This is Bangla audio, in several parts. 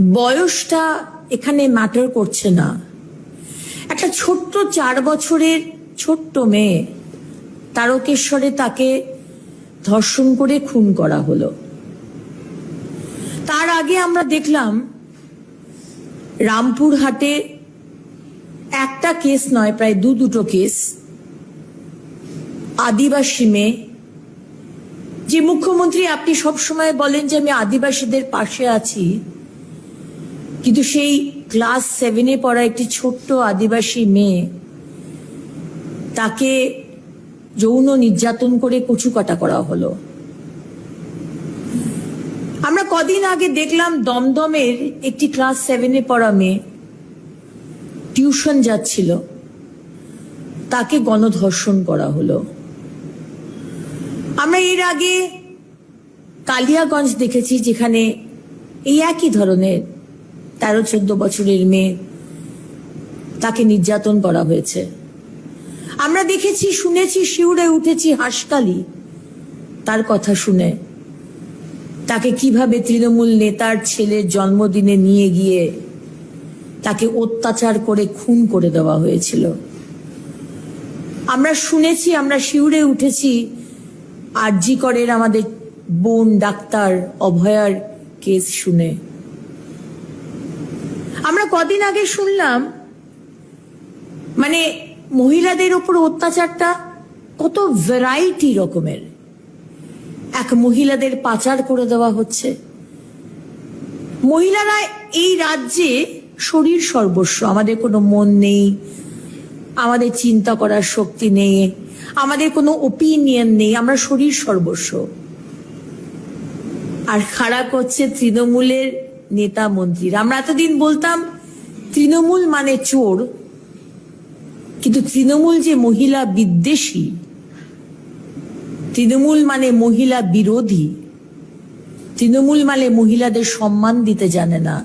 বয়সটা এখানে ম্যাটার করছে না। একটা ছোট্ট চার বছরের ছোট্ট মেয়ে তারকেশ্বরে তাকে ধর্ষণ করে খুন করা হলো। তার আগে আমরা দেখলাম, রামপুরহাটে একটা কেস নয়, প্রায় দু দুটো কেস। আদিবাসী মেয়ে, যে মুখ্যমন্ত্রী আপনি সব সময় বলেন যে আমি আদিবাসীদের পাশে আছি কিন্তু সেই ক্লাস সেভেনে পড়া একটি ছোট্ট আদিবাসী মেয়ে তাকে যৌন নির্যাতন করে কচুকাটা করা হলো। আমরা কদিন আগে দেখলাম দমদমের একটি ক্লাস সেভেনে পড়া মেয়ে টিউশন যাচ্ছিল। তাকে গণধর্ষণ করা হলো। আমরা এর আগে কালিয়াগঞ্জ দেখেছি যেখানে এই একই ধরনের তেরো চোদ্দ বছরের মেয়ে। তাকে নির্যাতন করা হয়েছে। আমরা দেখেছি, শুনেছি, শিউরে উঠেছি হাসকালি তার কথা শুনে তাকে কীভাবে তৃণমূল নেতার ছেলের জন্মদিনে নিয়ে গিয়ে তাকে অত্যাচার করে খুন করে দেওয়া হয়েছিল। আমরা শুনেছি, আমরা শিউরে উঠেছি আরজি করের আমাদের বোন ডাক্তার অভয়ার কেস শুনে। আমরা কদিন আগে শুনলাম মানে মহিলাদের উপর অত্যাচারটা কত ভ্যারাইটি রকমের। এক মহিলাদের পাচার করে দেওয়া হচ্ছে। মহিলারা এই রাজ্যে শরীর সর্বস্ব। আমাদের কোনো মন নেই, আমাদের চিন্তা করার শক্তি নেই, আমাদের কোনো ওপিনিয়ন নেই, আমরা শরীর সর্বস্ব। আর খারাপ হচ্ছে তৃণমূলের নেতা মন্ত্রীরা। আমরা এতদিন বলতাম, তৃণমূল মানে চোর। কিন্তু তৃণমূল যে মহিলা বিদ্বেষী, তৃণমূল মানে মহিলা বিরোধী, তৃণমূল মানে মহিলাদের সম্মান দিতে জানে না।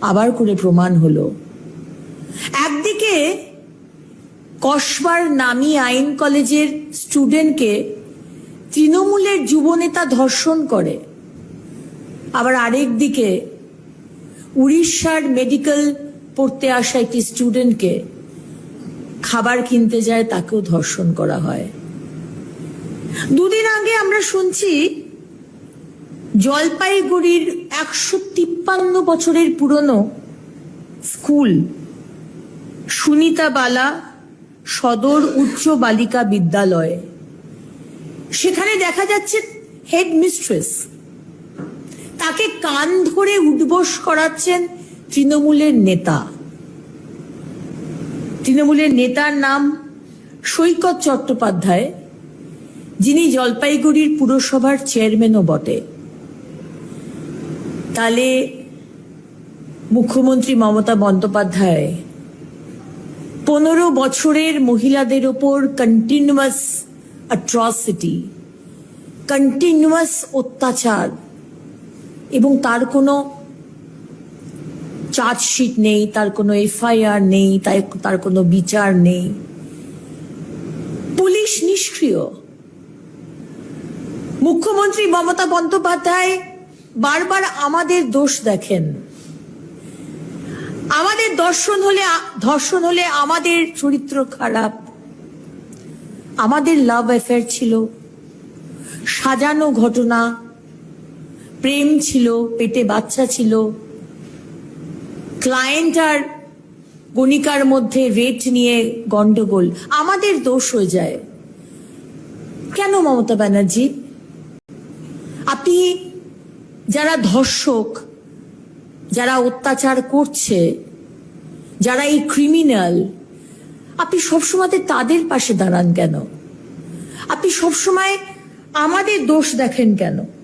আবার করে প্রমাণ হলো। একদিকে কসবার নামি আইন কলেজের স্টুডেন্টকে তৃণমূলের যুবনেতা ধর্ষণ করে। আবার আরেক দিকে, উড়িষ্যার মেডিকেল পড়তে আসা একটি স্টুডেন্টকে খাবার কিনতে যায়, তাকেও ধর্ষণ করা হয়। দুদিন আগে আমরা শুনছি, জলপাইগুড়ির একশো তিপ্পান্ন বছরের পুরনো স্কুল সুনিতা বালা সদর উচ্চ বালিকা বিদ্যালয়। সেখানে দেখা যাচ্ছে হেড মিস্ট্রেস তাকে কান ধরে উদ্বোস করাচ্ছেন তৃণমূলের নেতা। তৃণমূলের নেতার নাম সৈকত চট্টোপাধ্যায়, যিনি জলপাইগুড়ির পুরসভার চেয়ারম্যানও বটে। তাহলে মুখ্যমন্ত্রী মমতা বন্দ্যোপাধ্যায়, পনেরো বছরের মহিলাদের ওপর কন্টিনিউয়াস অ্যাট্রসিটি কন্টিনিউয়াস অত্যাচার। এবং তার কোনো চার্জশিট নেই, তার কোনো এফআইআর নেই, তাই তার কোনো বিচার নেই। পুলিশ নিষ্ক্রিয়। মুখ্যমন্ত্রী মমতা বন্দ্যোপাধ্যায় বারবার আমাদের দোষ দেখেন। আমাদের দর্শন হলে, ধর্ষণ হলে আমাদের চরিত্র খারাপ। আমাদের লাভ অ্যাফেয়ার ছিল। সাজানো ঘটনা প্রেম ছিল, পেটে বাচ্চা ছিল। ক্লায়েন্ট আর গণিকার মধ্যে রেট নিয়ে গন্ডগোল। আমাদের দোষ হয়ে যায়। কেন মমতা ব্যানার্জি? আপনি যারা ধর্ষক, যারা অত্যাচার করছে, যারা এই ক্রিমিনাল আপনি সবসময় তাদের পাশে দাঁড়ান কেন? আপনি সবসময় আমাদের দোষ দেখেন কেন?